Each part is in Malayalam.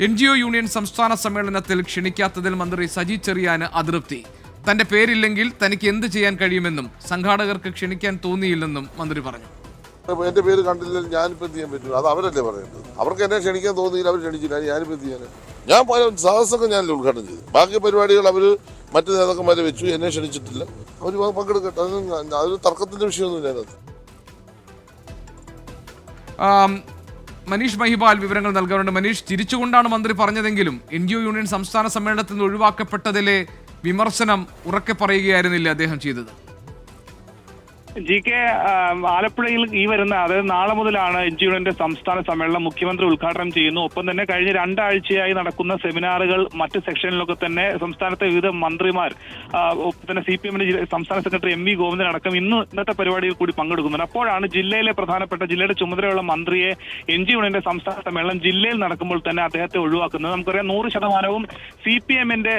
എൻ ജി ഒ യൂണിയൻ സംസ്ഥാന സമ്മേളനത്തിൽ ക്ഷണിക്കാത്തതിൽ മന്ത്രി സജി ചെറിയാന് അതൃപ്തി. തന്റെ പേരില്ലെങ്കിൽ തനിക്ക് എന്ത് ചെയ്യാൻ കഴിയുമെന്നും സംഘാടകർക്ക് ക്ഷണിക്കാൻ തോന്നിയില്ലെന്നും മന്ത്രി പറഞ്ഞു. എന്റെ പേര് കണ്ടില്ലെങ്കിൽ ഞാനിപ്പോ ചെയ്യാൻ പറ്റും? അത് അവരല്ലേ പറയുന്നത്? അവർക്ക് എന്നെ ക്ഷണിക്കാൻ തോന്നിയില്ല അവർ ക്ഷണിച്ചില്ല. ഞാനിപ്പോ ചെയ്യാൻ ഞാൻ പല സാഹസമൊക്കെ ഞാൻ ഉദ്ഘാടനം ചെയ്തു. ബാക്കി പരിപാടികൾ അവർ മറ്റു നേതാക്കന്മാരെ വെച്ചു എന്നെ ക്ഷണിച്ചിട്ടില്ല. അവർ പങ്കെടുക്കട്ടെ. അതൊരു തർക്കത്തിന്റെ വിഷയമൊന്നുമില്ല അതിനകത്ത്. ആം, മനീഷ് മഹിപാൽ വിവരങ്ങൾ നൽകാറുണ്ട്. മനീഷ് ചിരിച്ചുകൊണ്ടാണ് മന്ത്രി പറഞ്ഞതെങ്കിലും എൻ ഒ യൂണിയൻ സംസ്ഥാന സമ്മേളനത്തിൽ നിന്ന് ഒഴിവാക്കപ്പെട്ടതിലെ വിമർശനം ഉറക്കെ പറയുകയായിരുന്നില്ല അദ്ദേഹം ചെയ്തത്. ജി കെ ആലപ്പുഴയിൽ ഈ വരുന്ന അതായത് നാളെ മുതലാണ് ജി യുടെ സംസ്ഥാന സമ്മേളനം മുഖ്യമന്ത്രി ഉദ്ഘാടനം ചെയ്യുന്നു. ഒപ്പം തന്നെ കഴിഞ്ഞ രണ്ടാഴ്ചയായി നടക്കുന്ന സെമിനാറുകൾ മറ്റ് സെക്ഷനിലൊക്കെ തന്നെ സംസ്ഥാനത്തെ വിവിധ മന്ത്രിമാർ ഒപ്പം തന്നെ സി പി എമ്മിന്റെ സംസ്ഥാന സെക്രട്ടറി എം വി ഗോവിന്ദൻ അടക്കം ഇന്ന് ഇന്നത്തെ പരിപാടിയിൽ കൂടി പങ്കെടുക്കുന്നുണ്ട്. അപ്പോഴാണ് ജില്ലയിലെ പ്രധാനപ്പെട്ട ജില്ലയുടെ ചുമതലയുള്ള മന്ത്രിയെ എൻ ജി യുടെ സംസ്ഥാന സമ്മേളനം ജില്ലയിൽ നടക്കുമ്പോൾ തന്നെ അദ്ദേഹത്തെ ഒഴിവാക്കുന്നത്. നമുക്കറിയാം നൂറ് ശതമാനവും സി പി എമ്മിന്റെ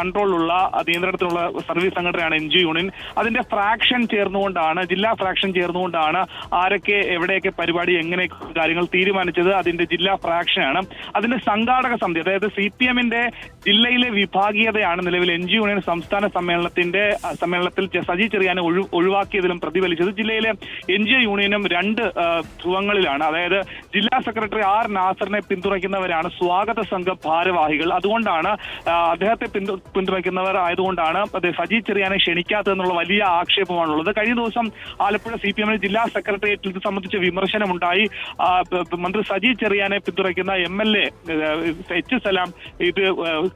കൺട്രോളിലുള്ള നിയന്ത്രണത്തിലുള്ള സർവീസ് സംഘടനയാണ് എൻ ജി യൂണിയൻ. അതിന്റെ ഫ്രാക്ഷൻ ചേർന്നുകൊണ്ടാണ് ജില്ലാ ഫ്രാക്ഷൻ ചേർന്നുകൊണ്ടാണ് ആരൊക്കെ എവിടെയൊക്കെ പരിപാടി എങ്ങനെ കാര്യങ്ങൾ തീരുമാനിച്ചത് അതിന്റെ ജില്ലാ ഫ്രാക്ഷനാണ്. അതിന്റെ സംഘാടക സമിതി അതായത് സി പി എമ്മിന്റെ ജില്ലയിലെ വിഭാഗീയതയാണ് നിലവിൽ എൻ ജി യൂണിയൻ സംസ്ഥാന സമ്മേളനത്തിന്റെ സമ്മേളനത്തിൽ സജി ചെറിയാനെ ഒഴി- ഒഴിവാക്കിയതിലും പ്രതിഫലിച്ചത്. ജില്ലയിലെ എൻ ജി യൂണിയനും രണ്ട് ധ്രുവങ്ങളിലാണ്. അതായത് ജില്ലാ സെക്രട്ടറി ആർ നാസറിനെ പിന്തുണയ്ക്കുന്നവരാണ് സ്വാഗത സംഘ ഭാരവാഹികൾ. അതുകൊണ്ടാണ് അദ്ദേഹത്തെ പിന്തു- പിന്തുണയ്ക്കുന്നവർ ആയതുകൊണ്ടാണ് സജി ചെറിയാനെ ക്ഷണിക്കാത്തതെന്നുള്ള വലിയ ആക്ഷേപമാണുള്ളത്. കഴിഞ്ഞ ദിവസം ആലപ്പുഴ സി പി എമ്മിന് ജില്ലാ സെക്രട്ടേറിയറ്റിൽ ഇത് സംബന്ധിച്ച് വിമർശനമുണ്ടായി. മന്ത്രി സജി ചെറിയാനെ പിന്തുണയ്ക്കുന്ന M L A H Salam ഇത്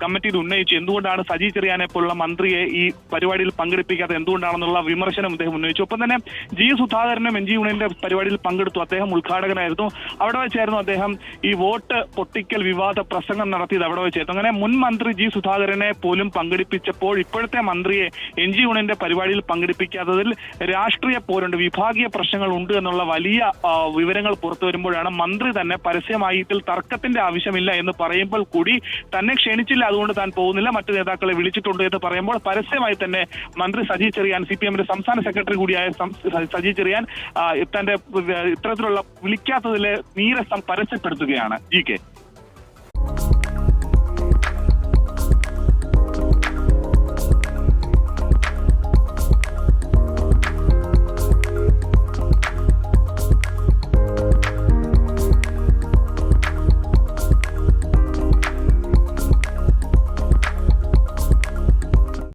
കമ്മിറ്റിയിൽ ഉന്നയിച്ചു. എന്തുകൊണ്ടാണ് സജി ചെറിയാനെ പോലുള്ള മന്ത്രിയെ ഈ പരിപാടിയിൽ പങ്കെടുപ്പിക്കാത്ത എന്തുകൊണ്ടാണെന്നുള്ള വിമർശനം അദ്ദേഹം ഉന്നയിച്ചു. ഒപ്പം തന്നെ ജി സുധാകരനും എൻ ജി യൂണിയന്റെ പരിപാടിയിൽ പങ്കെടുത്തു. അദ്ദേഹം ഉദ്ഘാടകനായിരുന്നു. അവിടെ വെച്ചായിരുന്നു അദ്ദേഹം ഈ വോട്ട് പൊട്ടിക്കൽ വിവാദ പ്രസംഗം നടത്തിയത് അവിടെ വെച്ചായിരുന്നു. അങ്ങനെ മുൻ മന്ത്രി ജി സുധാകരനെ പോലും പങ്കെടുപ്പിച്ചപ്പോൾ ഇപ്പോഴത്തെ മന്ത്രിയെ എൻ ജി യൂണിയന്റെ പരിപാടിയിൽ പങ്കെടുപ്പിക്കാത്തതിൽ രാഷ്ട്രീയ പോരുണ്ട് വിഭാഗീയ പ്രശ്നങ്ങൾ ഉണ്ട് എന്നുള്ള വലിയ വിവരങ്ങൾ പുറത്തു വരുമ്പോഴാണ് മന്ത്രി തന്നെ പരസ്യമായി ഇതിൽ തർക്കത്തിന്റെ ആവശ്യമില്ല എന്ന് പറയുമ്പോൾ കൂടി തന്നെ ക്ഷണിച്ചില്ല അതുകൊണ്ട് താൻ പോകുന്നില്ല മറ്റു നേതാക്കളെ വിളിച്ചിട്ടുണ്ട് എന്ന് പറയുമ്പോൾ പരസ്യമായി തന്നെ മന്ത്രി സജി ചെറിയാൻ സി പി എമ്മിന്റെ സംസ്ഥാന സെക്രട്ടറി കൂടിയായ സജി ചെറിയാൻ തന്റെ ഇത്തരത്തിലുള്ള വിളിക്കാത്തതിലെ നീരസം പരസ്യപ്പെടുത്തുകയാണ്. G K.